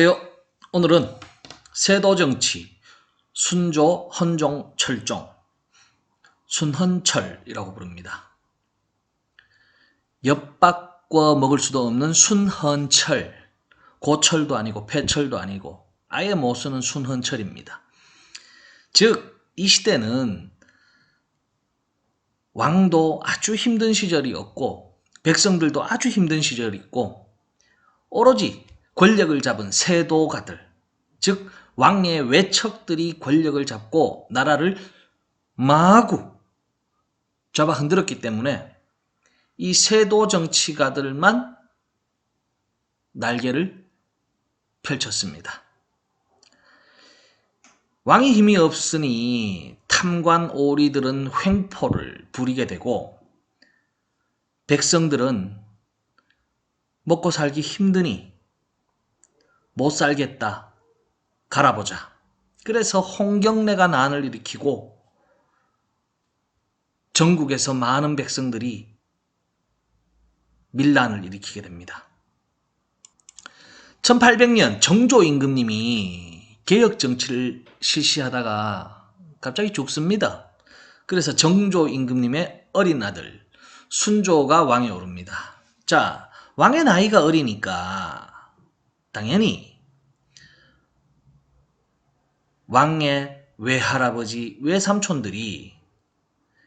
안녕하세요. 오늘은 세도정치 순조, 헌종, 철종 순헌철이라고 부릅니다. 엿바꿔 먹을 수도 없는 순헌철 고철도 아니고 폐철도 아니고 아예 못 쓰는 순헌철입니다. 즉 이 시대는 왕도 아주 힘든 시절이었고 백성들도 아주 힘든 시절이 있고 오로지 권력을 잡은 세도가들, 즉 왕의 외척들이 권력을 잡고 나라를 마구 잡아 흔들었기 때문에 이 세도 정치가들만 날개를 펼쳤습니다. 왕이 힘이 없으니 탐관 오리들은 횡포를 부리게 되고 백성들은 먹고 살기 힘드니 못 살겠다. 갈아보자. 그래서 홍경래가 난을 일으키고 전국에서 많은 백성들이 밀란을 일으키게 됩니다. 1800년 정조 임금님이 개혁 정치를 실시하다가 갑자기 죽습니다. 그래서 정조 임금님의 어린 아들 순조가 왕에 오릅니다. 자, 왕의 나이가 어리니까 당연히 왕의 외할아버지, 외삼촌들이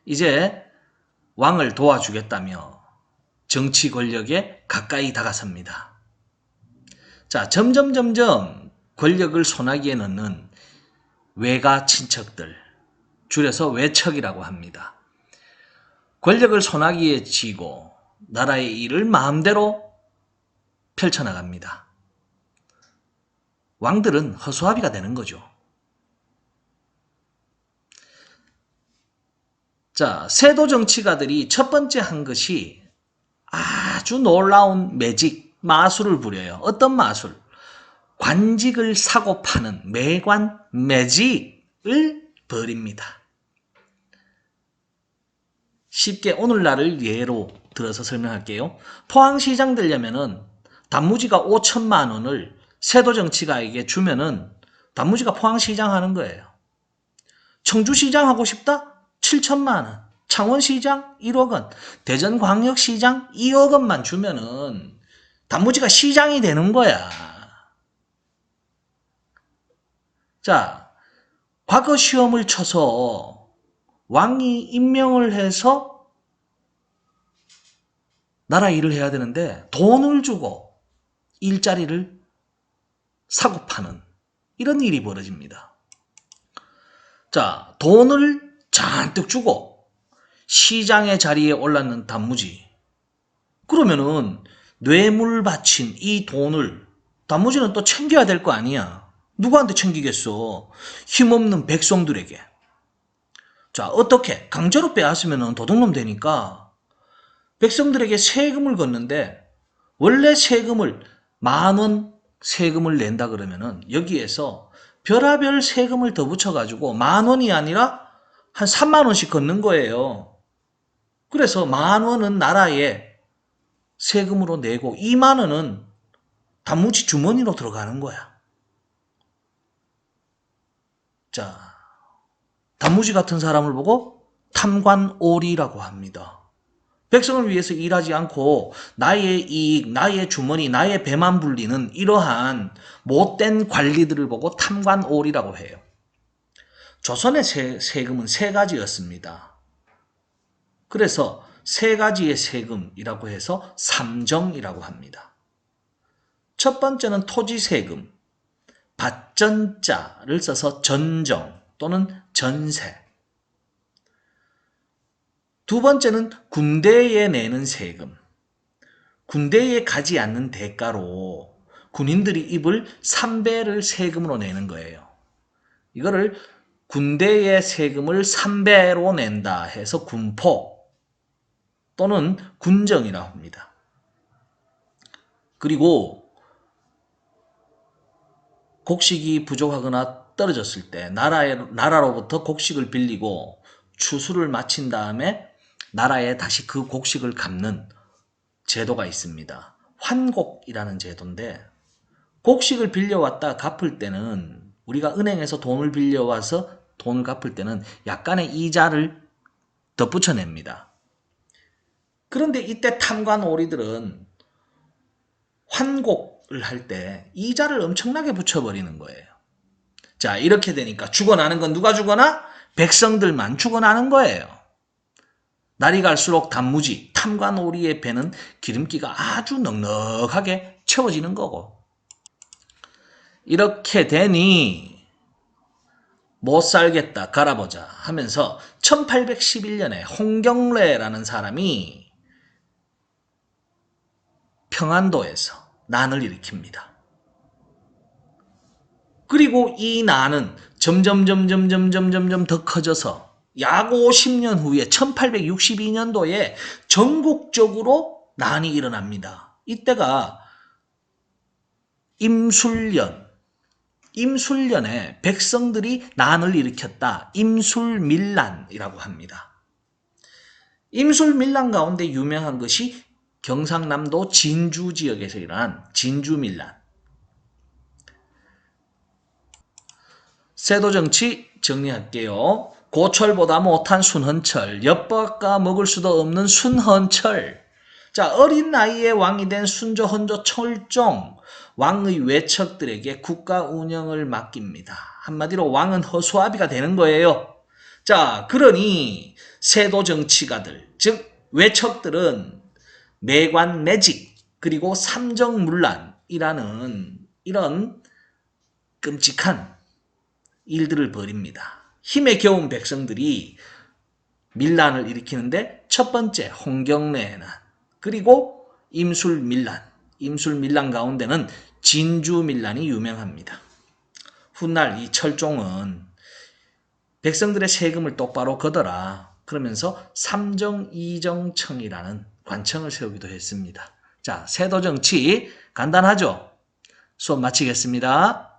이제 왕을 도와주겠다며 정치 권력에 가까이 다가섭니다. 자, 점점 점점 권력을 손아귀에 넣는 외가 친척들, 줄여서 외척이라고 합니다. 권력을 손아귀에 쥐고 나라의 일을 마음대로 펼쳐나갑니다. 왕들은 허수아비가 되는 거죠. 자, 세도 정치가들이 첫 번째 한 것이 아주 놀라운 매직, 마술을 부려요. 어떤 마술? 관직을 사고 파는 매관, 매직을 벌입니다. 쉽게 오늘날을 예로 들어서 설명할게요. 포항시장 되려면은 단무지가 5천만 원을 세도 정치가에게 주면은 단무지가 포항시장 하는 거예요. 청주시장 하고 싶다? 7천만 원. 창원시장 1억 원. 대전광역시장 2억 원만 주면은 단무지가 시장이 되는 거야. 자, 과거 시험을 쳐서 왕이 임명을 해서 나라 일을 해야 되는데 돈을 주고 일자리를 사고 파는 이런 일이 벌어집니다. 자, 돈을 잔뜩 주고 시장의 자리에 올랐는 단무지. 그러면은 뇌물 바친 이 돈을 단무지는 또 챙겨야 될 거 아니야. 누구한테 챙기겠어? 힘없는 백성들에게. 자, 어떻게? 강제로 빼앗으면 도둑놈 되니까 백성들에게 세금을 걷는데 원래 세금을 만 원 세금을 낸다 그러면은 여기에서 별하별 세금을 더 붙여가지고 만 원이 아니라 한 3만 원씩 걷는 거예요. 그래서 만 원은 나라에 세금으로 내고 2만 원은 단무지 주머니로 들어가는 거야. 자, 단무지 같은 사람을 보고 탐관오리라고 합니다. 백성을 위해서 일하지 않고 나의 이익, 나의 주머니, 나의 배만 불리는 이러한 못된 관리들을 보고 탐관오리라고 해요. 조선의 세, 세금은 세 가지였습니다. 그래서 세 가지의 세금이라고 해서 삼정이라고 합니다. 첫 번째는 토지세금, 밭전자를 써서 전정 또는 전세. 두 번째는 군대에 내는 세금. 군대에 가지 않는 대가로 군인들이 입을 삼배를 세금으로 내는 거예요. 이거를 군대의 세금을 3배로 낸다 해서 군포 또는 군정이라고 합니다. 그리고 곡식이 부족하거나 떨어졌을 때 나라에, 나라로부터 곡식을 빌리고 추수를 마친 다음에 나라에 다시 그 곡식을 갚는 제도가 있습니다. 환곡이라는 제도인데 곡식을 빌려왔다 갚을 때는 우리가 은행에서 돈을 빌려와서 돈을 갚을 때는 약간의 이자를 덧붙여냅니다. 그런데 이때 탐관 오리들은 환곡을 할 때 이자를 엄청나게 붙여버리는 거예요. 자, 이렇게 되니까 죽어나는 건 누가 죽어나? 백성들만 죽어나는 거예요. 날이 갈수록 단무지, 탐관 오리의 배는 기름기가 아주 넉넉하게 채워지는 거고. 이렇게 되니 못 살겠다 갈아보자 하면서 1811년에 홍경래라는 사람이 평안도에서 난을 일으킵니다. 그리고 이 난은 점점 점점 점점 점점 더 커져서 약 50년 후에 1862년도에 전국적으로 난이 일어납니다. 이때가 임술년 임술년에 백성들이 난을 일으켰다. 임술밀란이라고 합니다. 임술밀란 가운데 유명한 것이 경상남도 진주 지역에서 일어난 진주밀란. 세도 정치 정리할게요. 고철보다 못한 순헌철, 엿바까 먹을 수도 없는 순헌철. 자, 어린 나이에 왕이 된 순조, 헌조, 철종, 왕의 외척들에게 국가 운영을 맡깁니다. 한마디로 왕은 허수아비가 되는 거예요. 자, 그러니 세도 정치가들, 즉 외척들은 매관 매직 그리고 삼정문란이라는 이런 끔찍한 일들을 벌입니다. 힘에 겨운 백성들이 밀란을 일으키는데 첫 번째 홍경래의 난 그리고 임술 밀란 임술 밀란 가운데는 진주 밀란이 유명합니다. 훗날 이 철종은 백성들의 세금을 똑바로 걷어라 그러면서 삼정이정청이라는 관청을 세우기도 했습니다. 자, 세도정치 간단하죠? 수업 마치겠습니다.